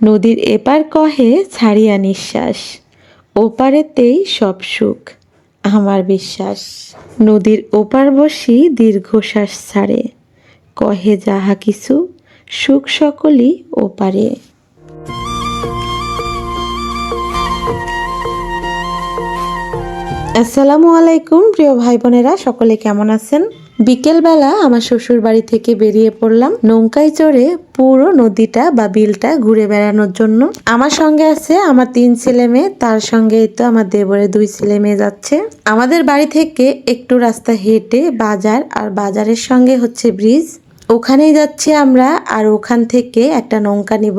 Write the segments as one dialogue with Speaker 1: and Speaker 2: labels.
Speaker 1: নদীর এপার কহে ছাড়িয়া নিঃশ্বাস, ওপারেতেই সব সুখ। আমার বিশ্বাস, নদীর ওপার বসি দীর্ঘশ্বাস ছাড়ে, কহে যাহা কিছু, সুখ সকলই ওপারে। আসসালামু আলাইকুম, প্রিয় ভাই বোনেরা সকলে কেমন আছেন? বিকেলবেলা আমার শ্বশুর বাড়ি থেকে বেরিয়ে পড়লাম নৌকায় চড়ে পুরো নদীটা বা বিলটা ঘুরে বেড়ানোর জন্য। আমার সঙ্গে আছে আমার তিন ছেলে মেয়ে, তার সঙ্গে তো আমার দেবরের দুই ছেলে মেয়ে যাচ্ছে। আমাদের বাড়ি থেকে একটু রাস্তা হেঁটে বাজার আর বাজারের সঙ্গে হচ্ছে ব্রিজ। ওখানেই যাচ্ছি আমরা আর ওখান থেকে একটা নৌকা নিব,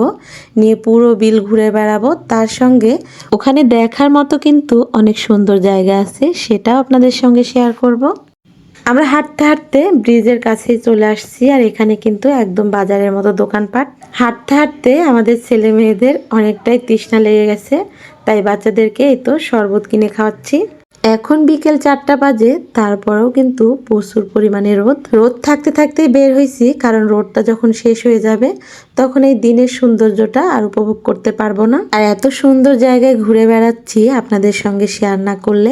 Speaker 1: নিয়ে পুরো বিল ঘুরে বেড়াবো। তার সঙ্গে ওখানে দেখার মতো কিন্তু অনেক সুন্দর জায়গা আছে, সেটাও আপনাদের সঙ্গে শেয়ার করব। আমরা হাঁটতে হাঁটতে ব্রিজের কাছেই চলে আসছি আর এখানে কিন্তু একদম বাজারের মতো দোকানপাট। হাঁটতে হাঁটতে আমাদের ছেলে মেয়েদের অনেকটাই তৃষ্ণা লেগে গেছে, তাই বাচ্চাদেরকে এই তো শরবত কিনে খাওয়াচ্ছি। এখন বিকেল চারটা বাজে, তারপরেও কিন্তু প্রচুর পরিমাণে রোদ। রোদ থাকতে থাকতেই বের হয়েছি কারণ রোদটা যখন শেষ হয়ে যাবে, তখন এই দিনের সৌন্দর্যটা আর উপভোগ করতে পারব না। আর এত সুন্দর জায়গায় ঘুরে বেড়াচ্ছি আপনাদের সঙ্গে শেয়ার না করলে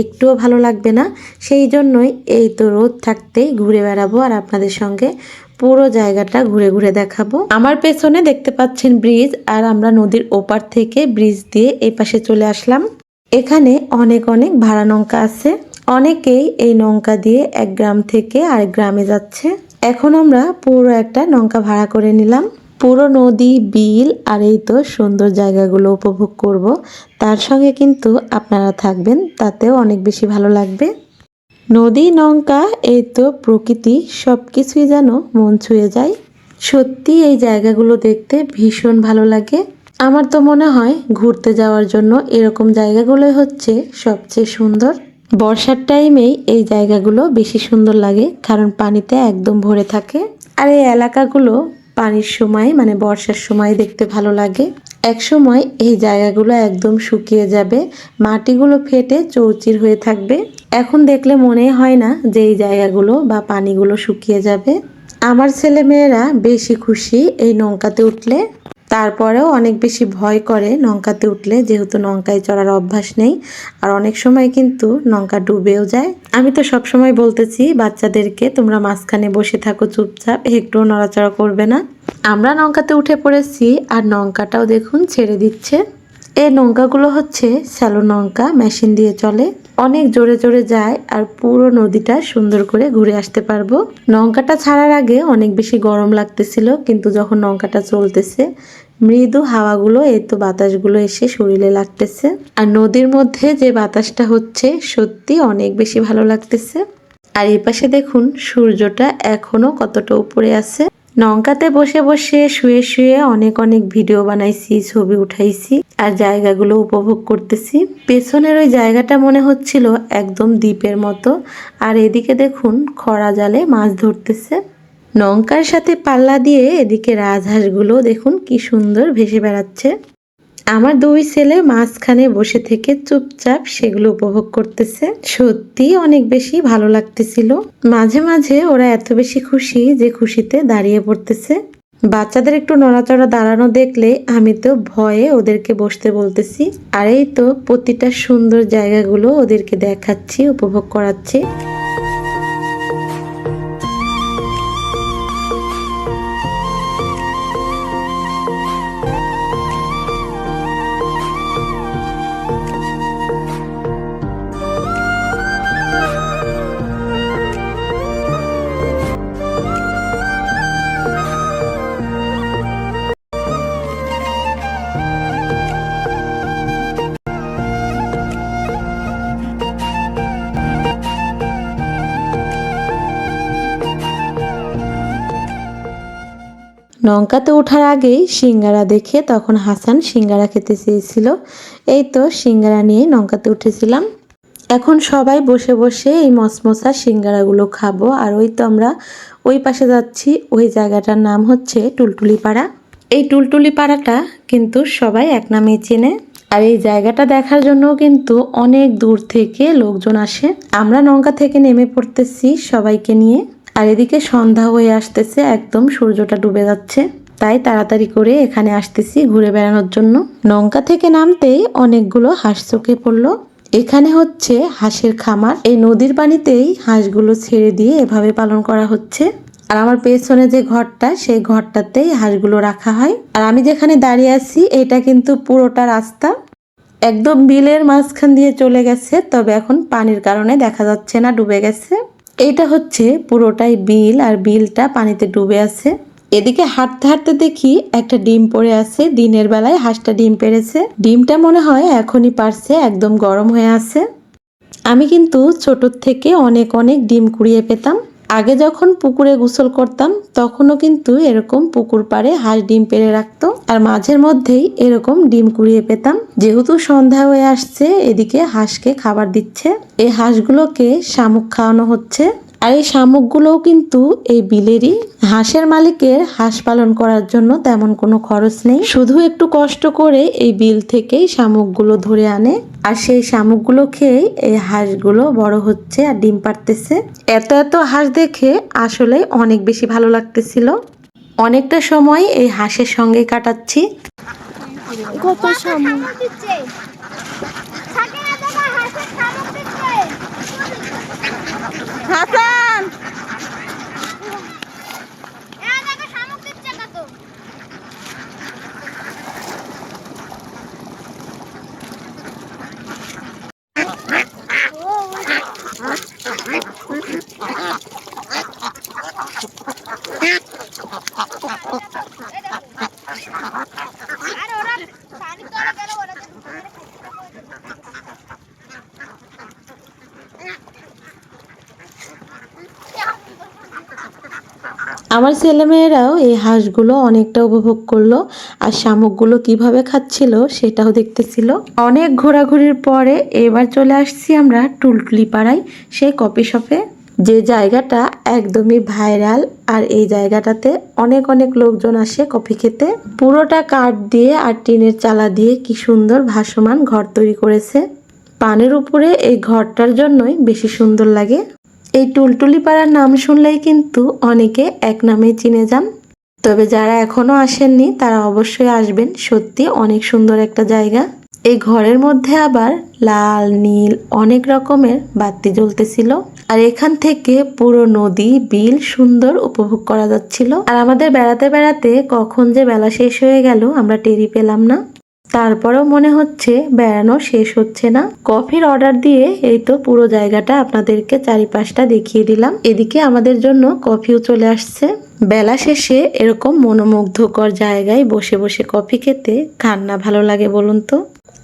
Speaker 1: একটুও ভালো লাগবে না। সেই জন্যই এই তো রোদ থাকতেই ঘুরে বেড়াবো আর আপনাদের সঙ্গে পুরো জায়গাটা ঘুরে ঘুরে দেখাবো। আমার পেছনে দেখতে পাচ্ছেন ব্রিজ, আর আমরা নদীর ওপার থেকে ব্রিজ দিয়ে এই পাশে চলে আসলাম। এখানে অনেক অনেক ভাড়া নৌকা আছে। অনেকেই এই নৌকা দিয়ে এক গ্রাম থেকে আরেক গ্রামে যাচ্ছে। এখন আমরা পুরো একটা নৌকা ভাড়া করে নিলাম। পুরো নদী, বিল আর এই তো সুন্দর জায়গাগুলো উপভোগ করব। তার সঙ্গে কিন্তু আপনারা থাকবেন, তাতেও অনেক বেশি ভালো লাগবে। নদী, নৌকা, এই তো প্রকৃতি সব কিছুই যেন মন ছুঁয়ে যায়। সত্যি এই জায়গাগুলো দেখতে ভীষণ ভালো লাগে। আমার তো মনে হয় ঘুরতে যাওয়ার জন্য এরকম জায়গাগুলোই হচ্ছে সবচেয়ে সুন্দর। বর্ষার টাইমেই এই জায়গাগুলো বেশি সুন্দর লাগে, কারণ পানিতে একদম ভরে থাকে। আর এই এলাকাগুলো পানির সময় মানে বর্ষার সময় দেখতে ভালো লাগে। এক সময় এই জায়গাগুলো একদম শুকিয়ে যাবে, মাটিগুলো ফেটে চৌচির হয়ে থাকবে। এখন দেখলে মনে হয় না যে এই জায়গাগুলো বা পানিগুলো শুকিয়ে যাবে। আমার ছেলে মেয়েরা বেশি খুশি এই নৌকাতে উঠলে। তারপরেও অনেক বেশি ভয় করে নৌকাতে উঠলে, যেহেতু নৌকায় চড়ার অভ্যাস নেই। আর অনেক সময় কিন্তু নৌকা ডুবেও যায়। আমি তো সব সময় বলতেছি, বাচ্চাদেরকে তোমরা মাঝখানে বসে থাকো চুপচাপ, একটুও নড়াচড়া করবে না। আমরা নৌকাতে উঠে পড়েছি, আর নৌকাটাও দেখুন ছেড়ে দিচ্ছে। এই নৌকাগুলো হচ্ছে স্যালো নৌকা, মেশিন দিয়ে চলে। অনেক জোরে জোরে যায় আর পুরো নদীটা সুন্দর করে ঘুরে আসতে পারব। নৌকাটা ছাড়ার আগে অনেক বেশি গরম লাগতেছিল, কিন্তু যখন নৌকাটা চলতেছে, মৃদু হাওয়াগুলো, এই তো বাতাসগুলো এসে শরীরে লাগতেছে। আর নদীর মধ্যে যে বাতাসটা হচ্ছে, সত্যি অনেক বেশি ভালো লাগতেছে। আর এই পাশে দেখুন, সূর্যটা এখনও কতটা উপরে আছে। নৌকাতে বসে বসে শুয়ে শুয়ে অনেক অনেক ভিডিও বানাইছি, ছবি উঠাইছি আর জায়গাগুলো উপভোগ করতেছি। পেছনের ওই জায়গাটা মনে হচ্ছিল একদম দ্বীপের মতো। আর এদিকে দেখুন খরা জালে মাছ ধরতেছে। নৌকার সাথে পাল্লা দিয়ে এদিকে রাজহাঁসগুলো দেখুন কি সুন্দর ভেসে বেড়াচ্ছে। আমার দুই ছেলে মাঝখানে বসে থেকে চুপচাপ সেগুলো উপভোগ করতেছে। সত্যি অনেক বেশি ভালো লাগতেছিল। মাঝে মাঝে ওরা এত বেশি খুশি যে খুশিতে দাঁড়িয়ে পড়তেছে। বাচ্চাদের একটু নড়াচড়া দাঁড়ানো দেখলে আমি তো ভয়ে ওদেরকে বসতে বলতেছি। আর এই তো প্রতিটা সুন্দর জায়গাগুলো ওদেরকে দেখাচ্ছি, উপভোগ করাচ্ছি। নৌকাতে ওঠার আগেই সিঙ্গারা দেখে তখন হাসান সিঙ্গারা খেতে চেয়েছিল। এই তো সিঙ্গারা নিয়ে নৌকাতে উঠেছিলাম। এখন সবাই বসে বসে এই মসমসা সিঙ্গারাগুলো খাব। আর ওই তো আমরা ওই পাশে যাচ্ছি। ওই জায়গাটার নাম হচ্ছে টুলটুলি পাড়া এই টুলটুলি পাড়াটা কিন্তু সবাই এক নামেই চেনে। আর এই জায়গাটা দেখার জন্যও কিন্তু অনেক দূর থেকে লোকজন আসে। আমরা নৌকা থেকে নেমে পড়তেছি সবাইকে নিয়ে। আর এদিকে সন্ধ্যা হয়ে আসতেছে, একদম সূর্যটা ডুবে যাচ্ছে। তাই তাড়াতাড়ি করে এখানে আসতেছি ঘুরে বেড়ানোর জন্য। নৌকা থেকে নামতেই অনেকগুলো হাঁস চোখে পড়ল। এখানে হচ্ছে হাঁসের খামার। এই নদীর পানিতেই হাঁসগুলো ছেড়ে দিয়ে এভাবে পালন করা হচ্ছে। আর আমার পেছনে যে ঘরটা, সেই ঘরটাতেই হাঁসগুলো রাখা হয়। আর আমি যেখানে দাঁড়িয়ে আছি, এটা কিন্তু পুরোটা রাস্তা। একদম বিলের মাঝখান দিয়ে চলে গেছে, তবে এখন পানির কারণে দেখা যাচ্ছে না, ডুবে গেছে। এইটা হচ্ছে পুরোটাই বিল আর বিলটা পানিতে ডুবে আছে। এদিকে হাঁটতে হাঁটতে দেখি একটা ডিম পড়ে আছে। দিনের বেলায় হাঁসটা ডিম পেরেছে ডিমটা মনে হয় এখনই পারছে, একদম গরম হয়ে আছে। আমি কিন্তু ছোটোর থেকে অনেক অনেক ডিম কুড়িয়ে পেতাম। আগে যখন পুকুরে গোসল করতাম, তখনও কিন্তু এরকম পুকুর পাড়ে হাঁস ডিম পেড়ে রাখত। আর মাঝের মধ্যেই এরকম ডিম কুড়িয়ে পেতাম। যেহেতু সন্ধ্যা হয়ে আসছে, এদিকে হাঁসকে খাবার দিচ্ছে। এই হাঁসগুলোকে শামুক খাওয়ানো হচ্ছে। আর এই শামুকগুলোও কিন্তু এই বিলেরই। হাঁসের মালিকের হাঁস পালন করার জন্য তেমন কোনো খরচ নেই। শুধু একটু কষ্ট করে এই বিল থেকেই শামুকগুলো ধরে আনে। আর সেই শামুকগুলো খেয়েই এই হাঁসগুলো বড় হচ্ছে আর ডিম পারতেছে এত এত হাঁস দেখে আসলে অনেক বেশি ভালো লাগতেছিল। অনেকটা সময় এই হাঁসের সঙ্গে কাটাচ্ছি।
Speaker 2: কত শামুক? দিচ্ছে থাকে না তোমার হাঁসের শামুক দিচ্ছে
Speaker 3: হাসান
Speaker 2: হ্যাঁ দেখো শামুক দিচ্ছে কত আর ওরা পানি করে গেল ওরা তো
Speaker 1: আমার ছেলেমেয়েরাও এই হাঁসগুলো অনেকটা উপভোগ করল, আর শামুকগুলো কীভাবে খাচ্ছিল সেটাও দেখতেছিল। অনেক ঘোরাঘুরির পরে এবার চলে আসছি আমরা টুলটুলি পাড়ায় সেই কপি শপে। যে জায়গাটা একদমই ভাইরাল আর এই জায়গাটাতে অনেক অনেক লোকজন আসে কফি খেতে। পুরোটা কাঠ দিয়ে আর টিনের চালা দিয়ে কি সুন্দর ভাসমান ঘর তৈরি করেছে। পানের উপরে এই ঘরটার জন্যই বেশি সুন্দর লাগে। এই টুলটুলি পাড়ার নাম শুনলেই কিন্তু অনেকে এক নামে চিনে যান। তবে যারা এখনও আসেননি, তারা অবশ্যই আসবেন। সত্যি অনেক সুন্দর একটা জায়গা। এই ঘরের মধ্যে আবার লাল, নীল অনেক রকমের বাতি জ্বলতেছিল। আর এখান থেকে পুরো নদী, বিল সুন্দর উপভোগ করা যাচ্ছিল। আর আমাদের বেড়াতে বেড়াতে কখন যে বেলা শেষ হয়ে গেল আমরা টেরি পেলাম না। তারপরেও মনে হচ্ছে বেড়ানো শেষ হচ্ছে না। কফির অর্ডার দিয়ে এই তো পুরো জায়গাটা আপনাদেরকে চারিপাশটা দেখিয়ে দিলাম। এদিকে আমাদের জন্য কফিও চলে আসছে। বেলা শেষে এরকম মনোমুগ্ধকর জায়গায় বসে বসে কফি খেতে কার না ভালো লাগে বলুন তো?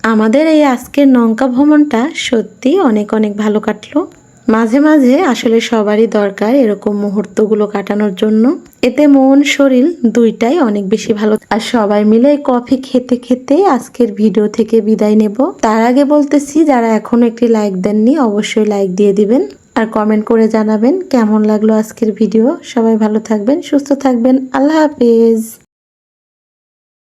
Speaker 1: আমাদের এই আজকের নৌকা ভ্রমণটা সত্যি অনেক অনেক ভালো কাটলো। মাঝে মাঝে আসলে সবারই দরকার এরকম মুহূর্তগুলো কাটানোর জন্য। এতে মন, শরীর দুইটাই অনেক বেশি ভালো। আর সবাই মিলে কফি খেতে খেতে আজকের ভিডিও থেকে বিদায় নেব। তার আগে বলতেছি, যারা এখনও একটি লাইক দেননি, অবশ্যই লাইক দিয়ে দিবেন। আর কমেন্ট করে জানাবেন কেমন লাগল আজকের ভিডিও। সবাই ভালো থাকবেন, সুস্থ থাকবেন। আল্লাহ হাফেজ।